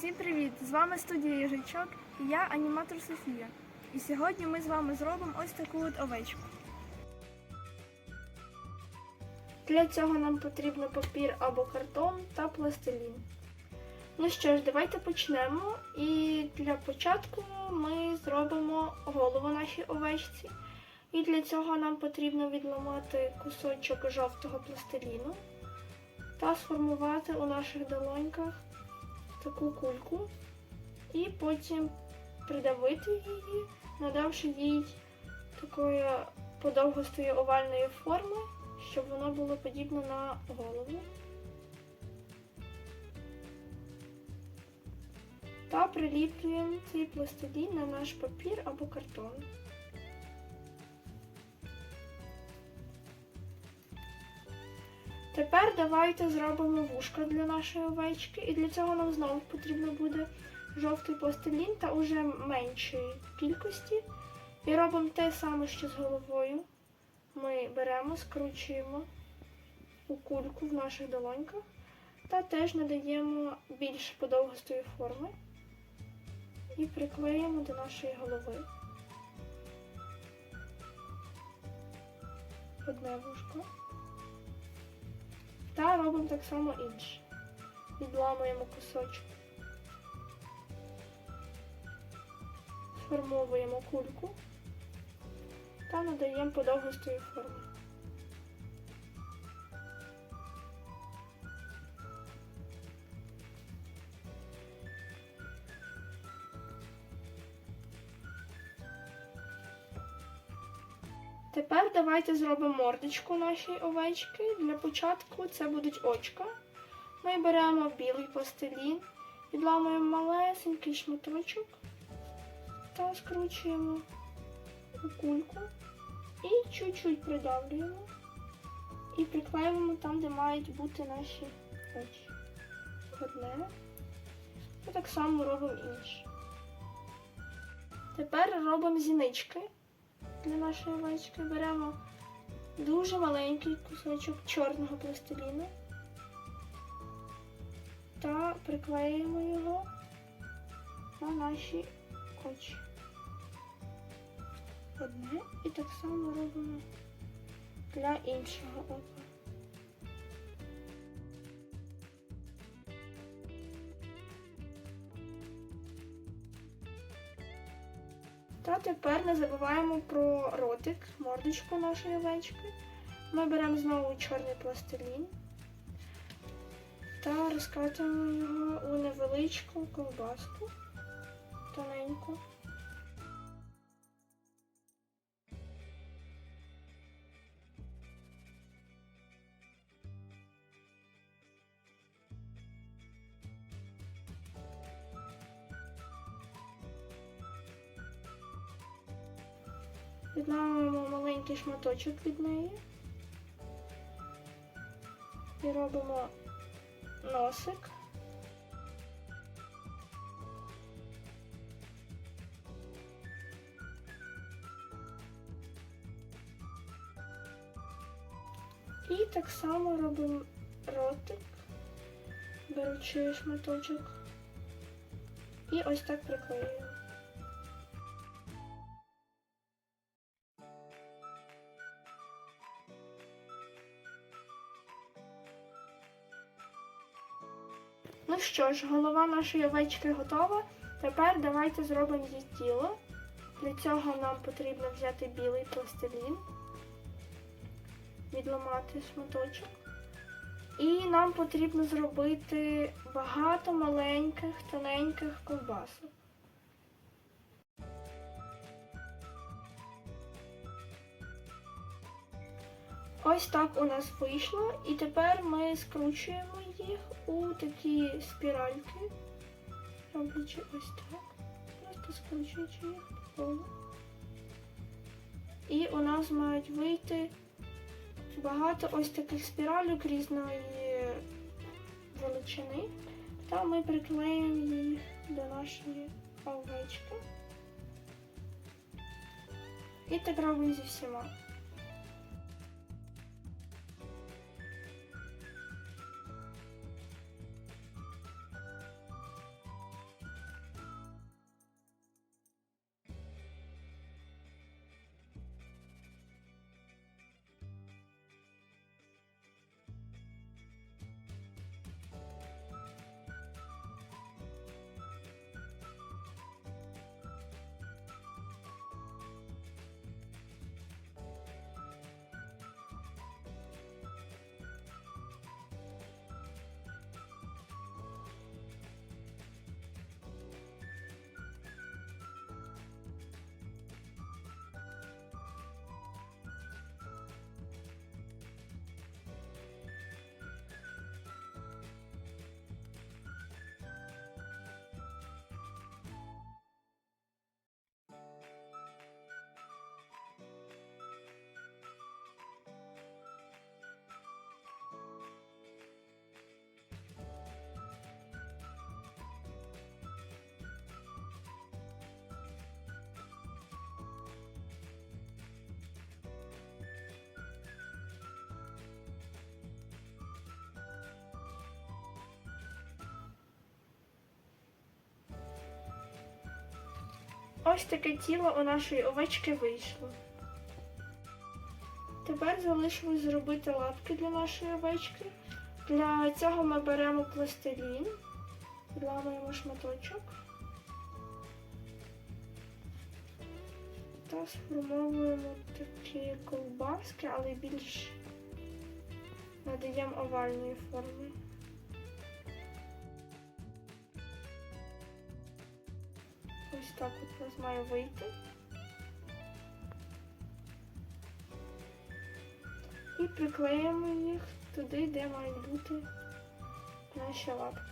Всім привіт! З вами студія Їжачок і я аніматор Софія. І сьогодні ми з вами зробимо ось таку от овечку. Для цього нам потрібно папір або картон та пластилін. Ну що ж, давайте почнемо. І для початку ми зробимо голову нашій овечці. І для цього нам потрібно відламати кусочок жовтого пластиліну та сформувати у наших долоньках таку кульку і потім придавити її, надавши їй такої подовгостої овальної форми, щоб воно було подібне на голову. Та приліплюємо цей пластилін на наш папір або картон. Тепер давайте зробимо вушка для нашої овечки, і для цього нам знову потрібно буде жовтий пластилін та уже меншої кількості. І робимо те саме, що з головою. Ми беремо, скручуємо у кульку в наших долоньках та теж надаємо більш подовгостої форми і приклеїмо до нашої голови. Одне вушко. Та робимо так само інше. Відламуємо кусочок. формовуємо кульку та надаємо подовгостої форми. Тепер давайте зробимо мордочку нашої овечки. Для початку це будуть очка. Ми беремо білий пластилін, відламуємо малесенький шматочок та скручуємо у кульку і чуть-чуть придавлюємо і приклеюємо там, де мають бути наші очі. Одне. І так само робимо інше. Тепер робимо зінички для нашої овечки. Беремо дуже маленький кусочок чорного пластиліну та приклеїмо його на наші очі. Одне і так само робимо для іншого ока. Та тепер не забуваємо про ротик, мордочку нашої овечки. Ми беремо знову чорний пластилін та розкатуємо його у невеличку ковбаску тоненьку. Відламуємо маленький шматочок від неї і робимо носик. І так само робимо ротик, беручи шматочок. І ось так приклеюємо. Ну що ж, голова нашої овечки готова. Тепер давайте зробимо її тіло. Для цього нам потрібно взяти білий пластилін, відламати шматочок. І нам потрібно зробити багато маленьких, тоненьких ковбасок. Ось так у нас вийшло, і тепер ми скручуємо у такі спіральки, роблячи ось так, просто скручуючи їх по. І у нас мають вийти багато ось таких спіралюк різної величини, та ми приклеїмо їх до нашої овечки. І так робимо зі всіма. Ось таке тіло у нашої овечки вийшло. Тепер залишилось зробити лапки для нашої овечки. Для цього ми беремо пластилін, ламаємо шматочок та сформовуємо такі ковбаски, але більш надаємо овальної форми. Так от нас має вийти. І приклеїмо їх туди, де мають бути наші лапки.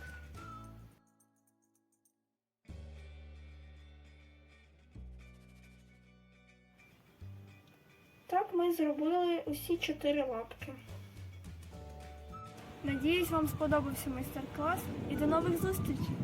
Так ми зробили усі чотири лапки. Надіюсь, вам сподобався майстер-клас і до нових зустрічей!